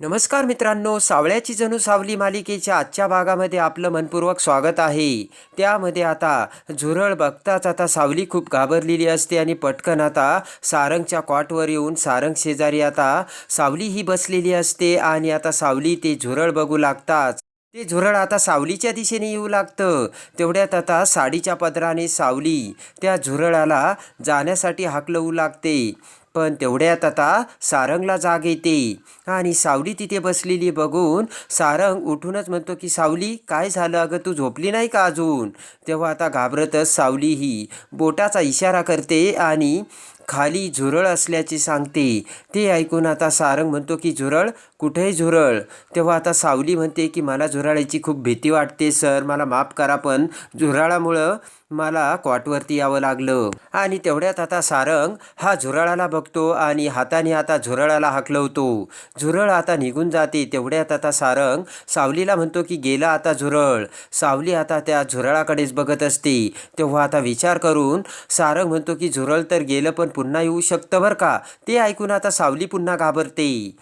नमस्कार मित्रांनो सावळ्याची जणू सावली मालिकेच्या आजच्या भागामध्ये आपलं मनपूर्वक स्वागत आहे. त्यामध्ये आता झुरळ बघताच आता सावली खूप घाबरलेली असते आणि पटकन आता सारंगच्या कॉटवर येऊन सारंग शेजारी आता सावली ही बसलेली असते आणि आता सावली ते झुरळ बघू लागताच. ते झुरळ आता सावलीच्या दिशेने येऊ लागतं. तेवढ्यात आता साडीच्या पदराने सावली त्या झुरळाला जाण्यासाठी हाकलवू लागते. पण तेवढ्यात आता सारंगला जाग येते. आणि सावली तिथे बसलेली बघून सारंग उठूनच म्हणतो की सावली काय झालं? अगं तू झोपली नाही का अजून? तेव्हा आता घाबरतच सावली ही बोटाचा इशारा करते आणि खाली झुरळ असल्याचे सांगते. ते ऐकून आता सारंग म्हणतो की झुरळ? कुठेही झुरळ? तेव्हा आता सावली म्हणते की मला झुरळाची खूप भीती वाटते सर. मला माफ करा पण झुरळामुळं मला क्वाटवरती यावं लागलं. आणि तेवढ्यात आता सारंग हा झुरळाला बघतो आणि हाताने आता झुरळाला हाकलवतो झुरळ आता निघून जाते. तेवढ्यात आता सारंग सावलीला म्हणतो की गेला आता झुरळ. सावली आता त्या झुरळाकडेच बघत असते. तेव्हा आता विचार करून सारंग म्हणतो की झुरळ तर गेलं पण पुन्हा येऊ शकतं बरं का? ते ऐकून आता सावली पुन्हा घाबरते.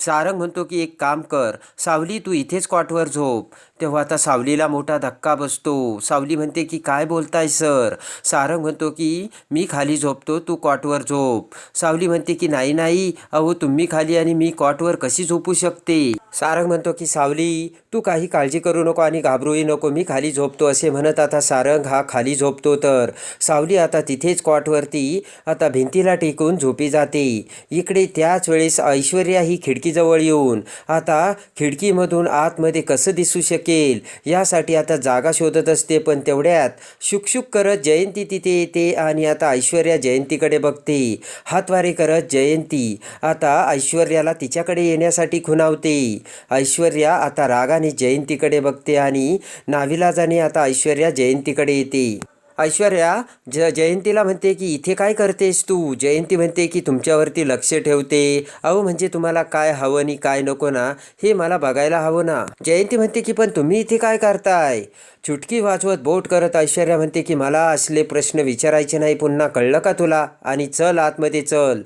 सारंग म्हणतो की एक काम कर सावली तू इथेच कॉटवर झोप. तेव्हा आता सावलीला मोठा धक्का बसतो. सावली म्हणते की काय बोलताय सर? सारंग म्हणतो की मी खाली झोपतो तू कॉटवर झोप. सावली म्हणते की नाही नाही अहो तुम्ही खाली आणि मी कॉटवर कशी झोपू शकते? सारंग म्हणतो की सावली तू काही काळजी करू नको आणि घाबरूही नको मी खाली झोपतो असे म्हणत आता सारंग हा खाली झोपतो तर. सावली आता तिथेच कॉटवरती आता भिंतीला टेकून झोपी जाते. इकडे त्याच वेळेस ऐश्वर्या ही खिडकी खिडकीजवळ येऊन. आता खिडकीमधून आतमध्ये कसं दिसू शकेल? यासाठी आता जागा शोधत असते पण तेवढ्यात शुकशुक करत जयंती तिथे येते आणि आता ऐश्वर्या जयंतीकडे बघते. हातवारे करत जयंती. आता ऐश्वर्याला तिच्याकडे येण्यासाठी खुणावते. ऐश्वर्या आता रागाने जयंतीकडे बघते आणि नाविलाजाने आता ऐश्वर्या जयंतीकडे येते. ऐश्वर्या ज जयंतीला म्हणते की इथे काय करतेस तू? जयंती म्हणते की तुमच्यावरती लक्ष ठेवते. अहो म्हणजे तुम्हाला काय हवं आणि काय नको ना हे मला बघायला हवं ना. जयंती म्हणते की पण तुम्ही इथे काय करताय? चुटकी वाजवत बोट करत ऐश्वर्या म्हणते की मला असले प्रश्न विचारायचे नाही पुन्हा कळलं का तुला? आणि चल आतमध्ये चल.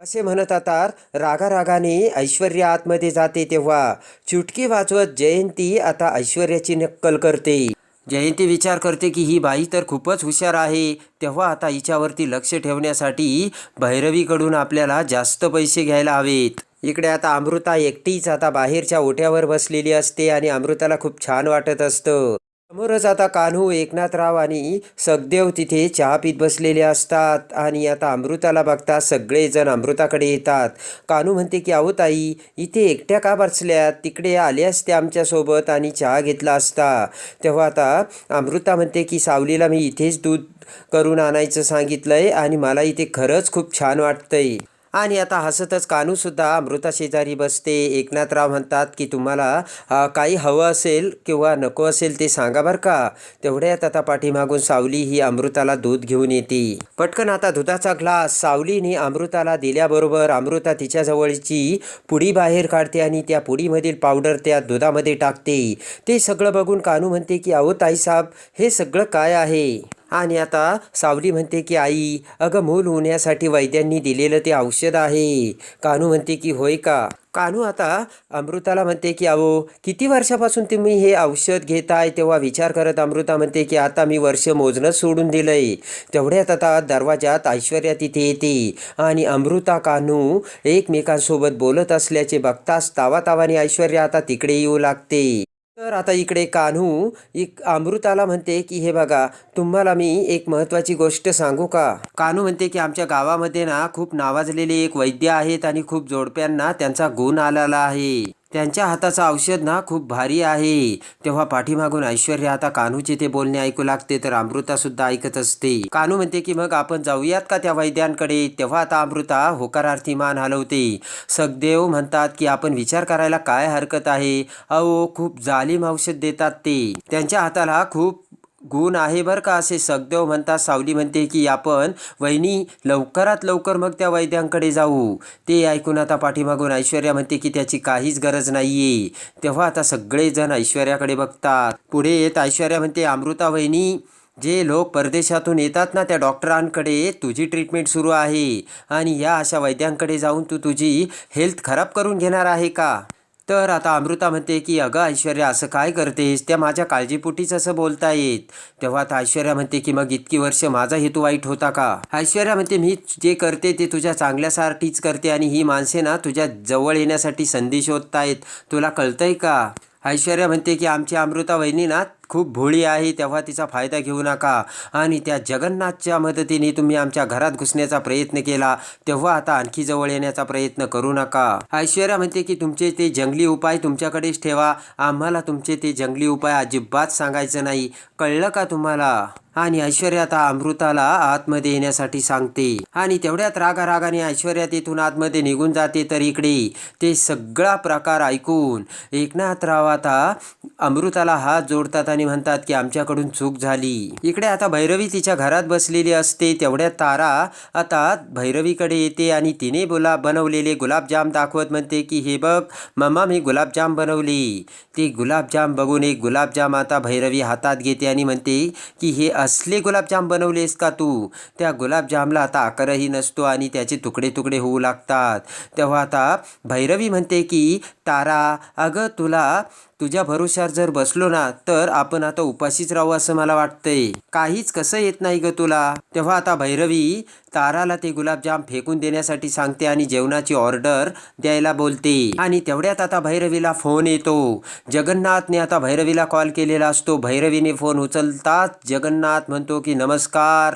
असे म्हणत आता रागारागाने ऐश्वर्या आतमध्ये जाते तेव्हा. चुटकी वाजवत जयंती आता ऐश्वर्याची नक्कल करते. जयंती विचार करते की ही बाई तर खूपच हुशार आहे. तेव्हा आता हिच्यावरती लक्ष ठेवण्यासाठी भैरवीकडून आपल्याला जास्त पैसे घ्यायला हवेत. इकडे आता अमृता एकटीच आता बाहेरच्या ओट्यावर बसलेली असते आणि अमृताला खूप छान वाटत असतं. समोरच आता कान्हू एकनाथराव आणि सखदेव तिथे चहा पीत बसलेले असतात आणि आता अमृताला बघता सगळेजण अमृताकडे येतात. कान्हू म्हणते की अहो ताई इथे एकट्या का बसल्यात? तिकडे आले असते आमच्यासोबत आणि चहा घेतला असता. तेव्हा आता अमृता म्हणते की सावलीला मी इथेच दूध करून आणायचं सांगितलं आहे आणि मला इथे खरंच खूप छान वाटतंय. आणि आता हसतच कानूसुद्धा अमृताशेजारी बसते. एकनाथराव म्हणतात की तुम्हाला काही हवं असेल किंवा नको असेल ते सांगा बरं का. तेवढ्यात आता पाठीमागून सावली ही अमृताला दूध घेऊन येते. पटकन आता दुधाचा ग्लास सावलीने अमृताला दिल्याबरोबर अमृता तिच्याजवळची पुडी बाहेर काढते आणि त्या पुडीमधील पावडर त्या दुधामध्ये टाकते. ते सगळं बघून कानू म्हणते की अहो ताईसाब हे सगळं काय आहे? आणि आता सावली म्हणते की आई अगं मूल होण्यासाठी वैद्यांनी दिलेलं ते औषध आहे. कानू म्हणते की होय का? कानू आता अमृताला म्हणते की अहो किती वर्षापासून तुम्ही हे औषध घेताय? तेव्हा विचार करत अमृता म्हणते की आता मी वर्ष मोजणंच सोडून दिलंय. तेवढ्यात आता दरवाजात ऐश्वर्या तिथे येते आणि अमृता कान्हू एकमेकांसोबत बोलत असल्याचे बघताच तावातावाने ऐश्वर्या आता तिकडे येऊ लागते. तर आता इकडे कान्हू एक अमृताला म्हणते की हे बघा तुम्हाला मी एक महत्त्वाची गोष्ट सांगू का? कान्हू म्हणते की आमच्या गावामध्ये ना खूप नावाजलेले एक वैद्य आहेत आणि खूप जोडप्यांना त्यांचा गुण आलेला आहे. त्यांच्या हाताचं औषध ना खूप भारी आहे. तेव्हा पाठीमागून ऐश्वर्या आता कान्हूचे ते बोलणे ऐकू लागते तर अमृता सुद्धा ऐकत असते. कान्हू म्हणते की मग आपण जाऊयात का त्या वैद्यांकडे? तेव्हा आता अमृता होकारार्थी मान हलवते. सखदेव म्हणतात की आपण विचार करायला काय हरकत आहे? अहो खूप जालिम औषध देतात ते. त्यांच्या हाताला खूप गुण आहे बरं का असे सखदेव म्हणतात. सावली म्हणते की आपण वहिनी लवकरात लवकर मग त्या वैद्यांकडे जाऊ. ते ऐकून आता पाठीमागून ऐश्वर्या म्हणते की त्याची काहीच गरज नाहीये. तेव्हा आता सगळेजण ऐश्वर्याकडे बघतात. पुढे येत ऐश्वर्या म्हणते अमृता वहिनी जे लोक परदेशातून येतात ना त्या डॉक्टरांकडे तुझी ट्रीटमेंट सुरू आहे आणि या अशा वैद्यांकडे जाऊन तू तुझी हेल्थ खराब करून घेणार आहे का? तर आता अमृता म्हणते की अगं ऐश्वर्या असं काय करतेस? त्या माझ्या काळजीपोटीच असं बोलता येत तेव्हा आता ऐश्वर्या म्हणते की मग इतकी वर्ष माझा हेतू वाईट होता का? ऐश्वर्या म्हणते मी जे करते ते तुझ्या चांगल्यासाठीच करते आणि ही माणसे ना तुझ्या जवळ येण्यासाठी संधी शोधतायत. तुला कळतंय का? ऐश्वर्या म्हणते की आमची अमृता वहिनी ना खूप भोळी आहे तेव्हा तिचा फायदा घेऊ नका. आणि त्या जगन्नाथच्या मदतीने तुम्ही आमच्या घरात घुसण्याचा प्रयत्न केला तेव्हा आता आणखी जवळ येण्याचा प्रयत्न करू नका. ऐश्वर्या म्हणते की तुमचे ते जंगली उपाय तुमच्याकडेच ठेवा. आम्हाला तुमचे ते जंगली उपाय अजिबात सांगायचं नाही. कळलं का तुम्हाला? आणि ऐश्वर्या आता अमृताला आतमध्ये येण्यासाठी सांगते. आणि तेवढ्यात रागा रागाने ऐश्वर्या तिथून आतमध्ये निघून जाते तर इकडे ते सगळा प्रकार ऐकून एकनाथराव आता अमृताला हात जोडतात आणि म्हणतात की आमच्याकडून चूक झाली. इकडे आता भैरवी तिच्या घरात बसलेली असते तेवढ्या तारा आता भैरवीकडे येते आणि तिने बोला बनवलेले गुलाबजाम दाखवत म्हणते की हे बघ मम्मा मी गुलाबजाम बनवले. ते गुलाबजाम बघून एक गुलाबजाम आता भैरवी हातात घेते आणि म्हणते की हे असले गुलाबजाम बनवलेस का तू? त्या गुलाबजामला आता आकारही नसतो आणि त्याचे तुकडे तुकडे होऊ लागतात. तेव्हा आता भैरवी म्हणते की तारा अगं तुला तुझ्या भरोश्यावर जर बसलो ना तर आपण आता उपाशीच राहू असं मला वाटतंय. काहीच कसं येत नाही ग तुला. तेव्हा आता भैरवी ताराला ते गुलाबजाम फेकून देण्यासाठी सांगते आणि जेवणाची ऑर्डर द्यायला बोलते. आणि तेवढ्यात आता भैरवीला फोन येतो. जगन्नाथने आता भैरवीला कॉल केलेला असतो. भैरवीने फोन उचलताच जगन्नाथ म्हणतो की नमस्कार.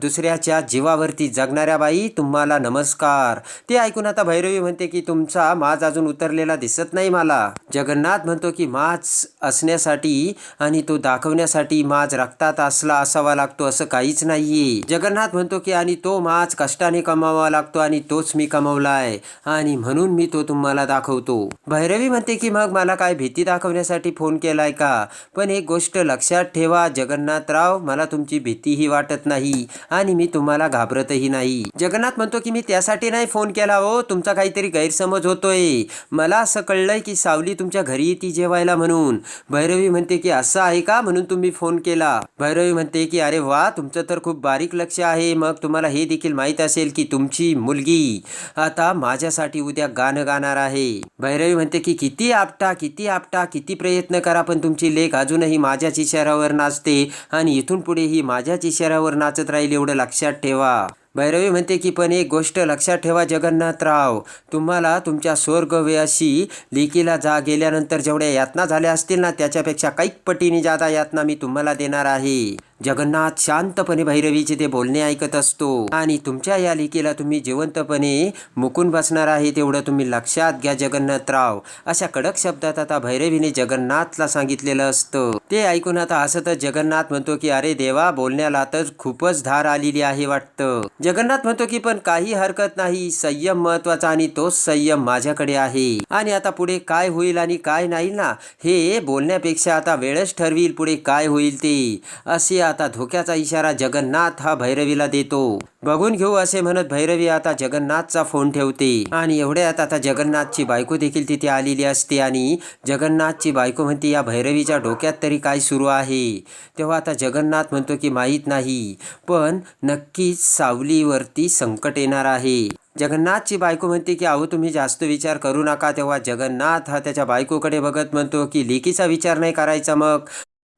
दुसऱ्याच्या जीवावरती जगणाऱ्या बाई तुम्हाला नमस्कार. ते ऐकून आता भैरवी म्हणते की तुमचा माज अजून उतरलेला दिसत नाही मला. जगन्नाथ म्हणतो की माज असण्यासाठी आणि तो दाखवण्यासाठी माज रक्तात असला असावा लागतो असं काहीच नाहीये. जगन्नाथ म्हणतो की आणि तो माज कष्टाने कमावा लागतो आणि तोच मी कमवलाय आणि म्हणून मी तो तुम्हाला दाखवतो. भैरवी म्हणते की मग मला काय भीती दाखवण्यासाठी फोन केलाय का? पण एक गोष्ट लक्षात ठेवा जगन्नाथराव मला तुमची भीतीही वाटत नाही आणि मी तुम्हाला घाबरतही नाही. जगन्नाथ म्हणतो की मी त्यासाठी नाही फोन केला हो तुमचा काहीतरी गैरसमज होतोय. मला असं कळलंय की सावली तुमच्या घरी येते जेवायला म्हणून. भैरवी म्हणते की असं आहे का? म्हणून तुम्ही फोन केला. भैरवी म्हणते की अरे वा तुमचं तर खूप बारीक लक्ष आहे. मग तुम्हाला हे देखील माहीत असेल की तुमची मुलगी आता माझ्यासाठी उद्या गाणं गाणार आहे. भैरवी म्हणते की किती आपटा किती आपटा किती प्रयत्न करा पण तुमची लेख अजूनही माझ्याच इशाऱ्यावर नाचते आणि इथून पुढे ही माझ्याच इशाऱ्यावर नाचत राहील एवढं लक्षात ठेवा. भैरवी म्हणते की पण एक गोष्ट लक्षात ठेवा जगन्नाथराव तुम्हाला तुमच्या स्वर्गव्याशी लेकीला जा गेल्यानंतर जेवढ्या यातना झाल्या असतील ना त्याच्यापेक्षा काही पटीने जादा यातना मी तुम्हाला देणार आहे. जगन्नाथ शांतपणे भैरवीचे ते बोलणे ऐकत असतो. आणि तुमच्या या लिखेला तुम्ही जिवंतपणे मुकून बसणार आहे तेवढं तुम्ही लक्षात घ्या जगन्नाथराव. अशा कडक शब्दात आता भैरवीने जगन्नाथला सांगितलेलं असतं. ते ऐकून आता हसतच जगन्नाथ म्हणतो की अरे देवा बोलण्याला तर खूपच धार आलेली आहे वाटतं. जगन्नाथ म्हणतो की पण काही हरकत नाही. संयम महत्त्वाचा आणि तोच संयम माझ्याकडे आहे. आणि आता पुढे काय होईल आणि काय नाही ना हे बोलण्यापेक्षा आता वेळच ठरवील पुढे काय होईल ते. असे आता धोक्याचा इशारा जगन्नाथ हा भैरवीला देतो. बघून घेऊ असे म्हणत भैरवी आता जगन्नाथचा फोन ठेवते. आणि एवढ्यात आता जगन्नाथची बायको देखील तिथे आलेली असते आणि जगन्नाथची बायको म्हणते या भैरवीच्या डोक्यात तरी काय सुरू आहे? तेव्हा आता जगन्नाथ म्हणतो की माहीत नाही. पण नक्कीच सावलीवरती संकट येणार आहे. जगन्नाथची बायको म्हणते की अहो तुम्ही जास्त विचार करू नका. तेव्हा जगन्नाथ हा त्याच्या बायकोकडे बघत म्हणतो की लेकीचा विचार नाही करायचा मग.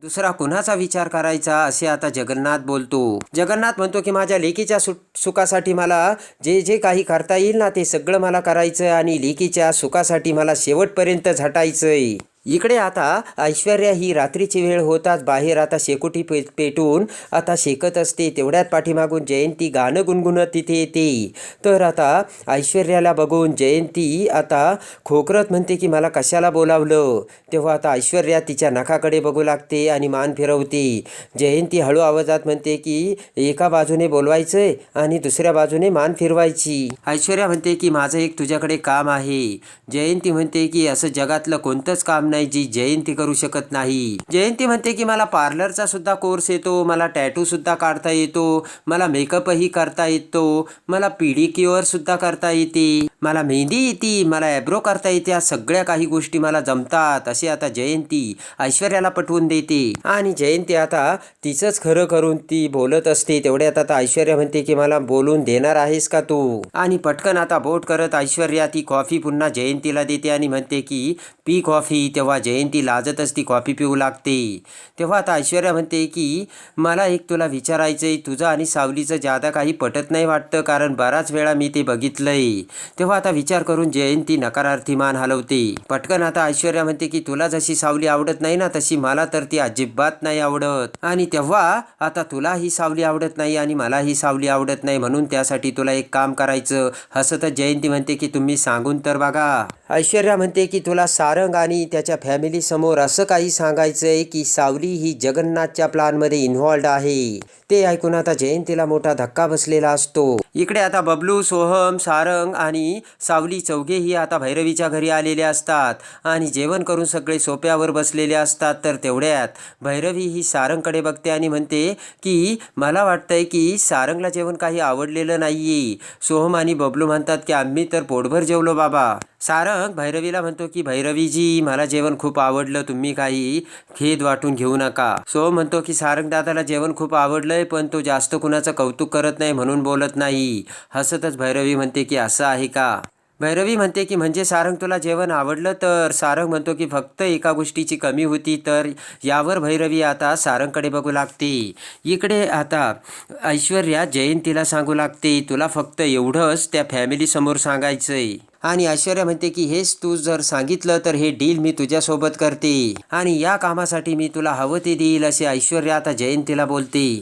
दुसरा कुणाचा विचार करायचा असे आता जगन्नाथ बोलतो. जगन्नाथ म्हणतो की माझ्या लेकीच्या सु सुखासाठी मला जे जे काही करता येईल ना ते सगळं मला करायचं आणि लेकीच्या सुखासाठी मला शेवटपर्यंत झटायचंय. इकडे आता ऐश्वर्या ही रात्रीची वेळ होताच बाहेर आता शेकोटी पे पेटून आता शेकत असते. तेवढ्यात पाठीमागून जयंती गाणं गुणगुणत तिथे येते. तर आता ऐश्वर्याला बघून जयंती आता खोकरत म्हणते की मला कशाला बोलावलं? तेव्हा आता ऐश्वर्या तिच्या नखाकडे बघू लागते आणि मान फिरवते. जयंती हळू आवाजात म्हणते की एका बाजूने बोलवायचंय आणि दुसऱ्या बाजूने मान फिरवायची. ऐश्वर्या म्हणते की माझं एक तुझ्याकडे काम आहे. जयंती म्हणते की असं जगातलं कोणतंच काम नाही जयंती करू शकत नाही. जयंती म्हणते की मला पार्लरचा सुद्धा कोर्स येतो मला टॅटू सुद्धा काढता येतो मला मेकअपही करता येतो मला पिडिक्युअर सुद्धा करता येते मला मेहंदी येते मला ॲब्रो करता येते या सगळ्या काही गोष्टी मला जमतात असे आता जयंती ऐश्वर्याला पटवून देते. आणि जयंती आता तिचंच खरं करून ती बोलत असते तेवढ्यात आता ऐश्वर्या म्हणते की मला बोलून देणार आहेस का तू? आणि पटकन आता बोट करत ऐश्वर्या ती कॉफी पुन्हा जयंतीला देते आणि म्हणते की पी कॉफी तेव्हा जयंती लाजतच ती कॉफी पिऊ लागते. तेव्हा आता ऐश्वर्या म्हणते की मला एक तुला विचारायचं आहे तुझं आणि सावलीचं जादा काही पटत नाही वाटतं कारण बराच वेळा मी ते बघितलंय. तेव्हा आता विचार करून जयंती नकारार्थी मान हलवते. पटकन आता ऐश्वर्या म्हणते की तुला जशी सावली आवडत नाही ना तशी मला तर ती अजिबात नाही आवडत. आणि तेव्हा आता तुला ही सावली आवडत नाही आणि मला ही सावली आवडत नाही म्हणून त्यासाठी तुला एक काम करायचं. हसतच जयंती म्हणते की तुम्ही सांगून तर बघा. ऐश्वर्या म्हणते की तुला सारंग आणि त्याच्या फॅमिली फॅमिलीसमोर असं काही सांगायचंय की सावली ही जगन्नाथच्या प्लॅनमध्ये इन्व्हॉल्ड आहे. ते ऐकून आता जयंतीला मोठा धक्का बसलेला असतो. इकडे आता बबलू सोहम सारंग आणि सावली चौघेही आता भैरवीच्या घरी आलेले असतात आणि जेवण करून सगळे सोप्यावर बसलेले असतात. तर तेवढ्यात भैरवी ही सारंगकडे बघते आणि म्हणते की मला वाटतंय की सारंगला जेवण काही आवडलेलं नाही सोहम आणि बबलू म्हणतात की आम्ही तर पोटभर जेवलो बाबा. सारंग भैरवीला म्हणतो की भैरवीजी मला जेवण खूप आवडलं तुम्ही काही खेद वाटून घेऊ नका. सो म्हणतो की सारंग दादाला जेवण खूप आवडलंय पण तो जास्त कुणाचं कौतुक करत नाही म्हणून बोलत नाही. हसतच भैरवी म्हणते की असं आहे का? भैरवी म्हणते की म्हणजे सारंग तुला जेवण आवडलं तर सारंग म्हणतो की फक्त एका गोष्टीची कमी होती तर यावर भैरवी आता सारंगकडे बघू लागते. इकडे आता ऐश्वर्या जयंतीला सांगू लागते तुला फक्त एवढंच त्या फॅमिलीसमोर सांगायचं आहे आणि ऐश्वर्या म्हणते की हेच तू जर सांगितलं तर हे डील मी तुझ्यासोबत करते आणि या कामासाठी मी तुला हवं ते देईल असे ऐश्वर्या आता जयंतीला बोलते.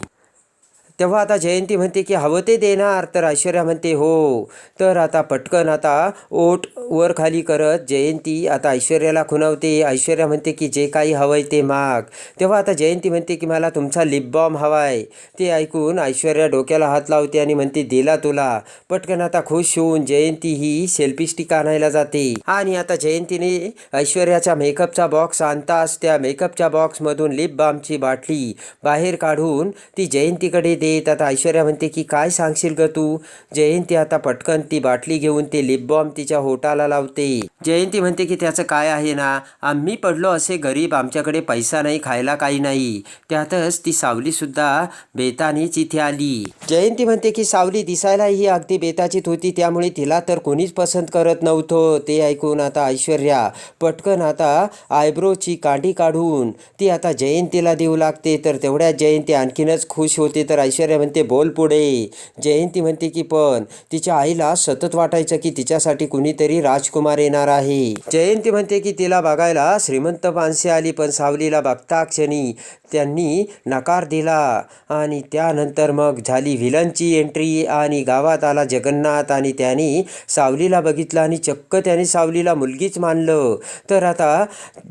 तेव्हा आता जयंती म्हणते की हवं ते देणार. तर ऐश्वर्या म्हणते हो. तर आता पटकन आता ओट वर खाली करत जयंती आता ऐश्वर्याला खुणावते. ऐश्वर्या म्हणते की जे काही हवंय ते माग. तेव्हा आता जयंती म्हणते की मला तुमचा लिप बॉम्ब हवाय. ते ऐकून ऐश्वर्या डोक्याला हात लावते आणि म्हणते दिला तुला. पटकन आता खुश होऊन जयंती ही सेल्फी स्टिक आणायला जाते. आणि आता जयंतीने ऐश्वर्याचा मेकअपचा बॉक्स आणताच त्या मेकअपच्या बॉक्समधून लिप बामची बाटली बाहेर काढून ती जयंतीकडे दे देत आता ऐश्वर्या म्हणते की काय सांगशील ग तू? जयंती आता पटकन ती बाटली घेऊन ते लिप तिच्या होटाला लावते. जयंती म्हणते की त्याचं काय आहे ना? आम्ही पडलो असे गरीब आमच्याकडे पैसा नाही खायला काही नाही. त्यातच ती सावलीसुद्धा बेतानीच इथे आली. जयंती म्हणते की सावली दिसायलाही अगदी बेताचीत होती त्यामुळे तिला तर कोणीच पसंत करत नव्हतं. ते ऐकून आता ऐश्वर्या पटकन आता आयब्रोची कांडी काढून ती आता जयंतीला देऊ लागते. तर तेवढ्या जयंती आणखीनच खुश होते. तर ऐश्वर्या म्हणते बोल पुढे. जयंती म्हणते की पण तिच्या आईला सतत वाटायचं की तिच्यासाठी कुणीतरी राजकुमार येणार आहे. जयंती म्हणते की तिला बघायला श्रीमंत माणसे आली पण सावलीला बघता क्षणी त्यांनी नकार दिला. आणि त्यानंतर मग झाली व्हिलनची एंट्री आणि गावात आला जगन्नाथ आणि त्यांनी सावलीला बघितलं आणि चक्क त्याने सावलीला मुलगीच मानलं. तर आता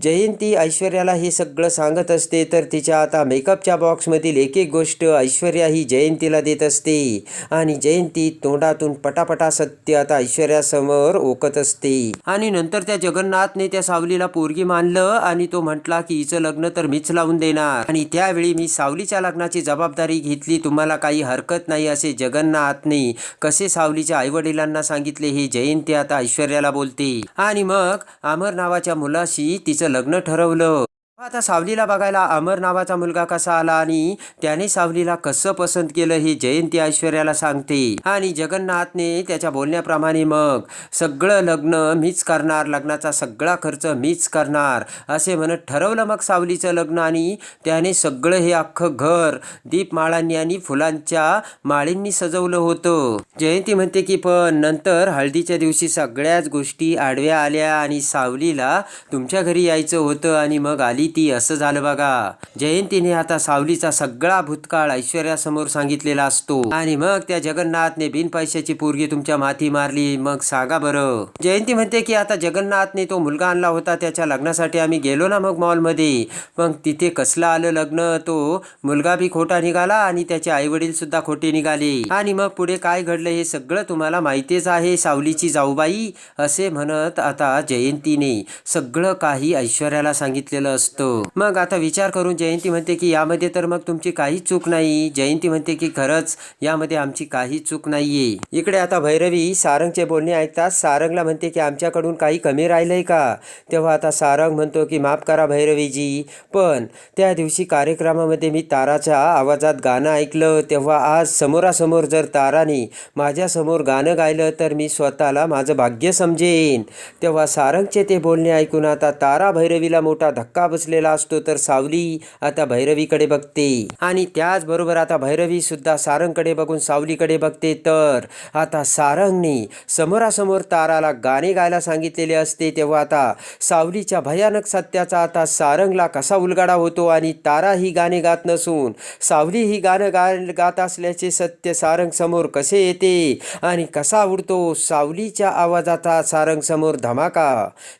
जयंती ऐश्वर्याला हे सगळं सांगत असते तर तिच्या आता मेकअपच्या बॉक्समधील एक एक गोष्ट ऐश्वर्या ही जयंतीला देत असते. आणि जयंती तोंडातून पटापटा सत्य आता ऐश्वर्यासमोर ओकत असते. आणि नंतर त्या जगन्नाथने त्या सावलीला पोरगी मानलं आणि तो म्हटला की हिचं लग्न तर मीच लावून देणार. आणि त्यावेळी मी सावलीच्या लग्नाची जबाबदारी घेतली. तुम्हाला काही हरकत नाही असे जगन्नाथने कसे सावलीच्या आईवडिलांना सांगितले हे जयंती आता ऐश्वर्याला बोलते. आणि मग अमर नावाच्या मुलाशी तिचं लग्न ठरवलं. आता सावलीला बघायला अमर नावाचा मुलगा कसा आला आणि त्याने सावलीला कसं पसंत केलं हे जयंती ऐश्वर्याला सांगते. आणि जगन्नाथने त्याच्या बोलण्याप्रमाणे मग सगळं लग्न मीच करणार लग्नाचा सगळा खर्च मीच करणार असे म्हणत ठरवलं मग सावलीचं लग्न आणि त्याने सगळं हे अख्खं घर दीपमाळांनी आणि फुलांच्या माळींनी सजवलं होतं. जयंती म्हणते की पण नंतर हळदीच्या दिवशी सगळ्याच गोष्टी आडव्या आल्या आणि सावलीला तुमच्या घरी यायचं होतं आणि मग आली ती असं झालं बघा. जयंतीने आता सावलीचा सगळा भूतकाळ ऐश्वर्यासमोर सांगितलेला असतो. आणि मग त्या जगन्नाथने बिन पैशाची पोरगी तुमच्या माथी मारली. मग सांगा बरं. जयंती म्हणते की आता जगन्नाथने तो मुलगा आणला होता. त्याच्या लग्नासाठी आम्ही गेलो ना मग मॉलमध्ये. मग तिथे कसलं आलं लग्न? तो मुलगा बी खोटा निघाला आणि त्याचे आई वडील सुद्धा खोटे निघाले. आणि मग पुढे काय घडलं हे सगळं तुम्हाला माहितीच आहे सावलीची जाऊबाई? असे म्हणत आता जयंतीने सगळं काही ऐश्वर्याला सांगितलेलं असतं. मग आता विचार करून जयंती म्हणते की यामध्ये तर मग तुमची काही चूक नाही. जयंती म्हणते की खरंच यामध्ये आमची काही चूक नाहीये. इकडे आता भैरवी सारंगचे बोलणे ऐकतात सारंगला म्हणते की आमच्याकडून काही कमी राहिलंय का? तेव्हा आता सारंग म्हणतो की माफ करा भैरवीजी पण त्या दिवशी कार्यक्रमामध्ये मी ताराच्या आवाजात गाणं ऐकलं. तेव्हा आज समोरासमोर जर ताराने माझ्यासमोर गाणं गायलं तर मी स्वतःला माझं भाग्य समजेन. तेव्हा सारंगचे ते बोलणे ऐकून आता तारा भैरवीला मोठा धक्का बसलेला असतो तर सावली आता भैरवीकडे बघते. आणि त्याचबरोबर आता भैरवी सुद्धा सारंगकडे बघून सावलीकडे बघते. तर आता सारंगने समोरासमोर ताराला गाणे गायला सांगितलेले असते. तेव्हा आता सावलीच्या भयानक सत्याचा आता सारंगला कसा उलगाडा होतो आणि तारा ही गाणे गात नसून सावली ही गाणं गा गात असल्याचे सत्य सारंग समोर कसे येते आणि कसा उडतो सावलीच्या आवाजाचा सारंग समोर धमाका?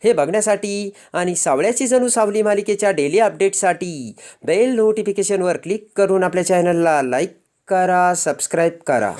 हे बघण्यासाठी आणि सावळ्याची जणू सावली मालिकेच्या डेली अपडेटसाठी बेल नोटिफिकेशनवर क्लिक करून आपल्या चॅनलला लाईक करा सबस्क्राईब करा.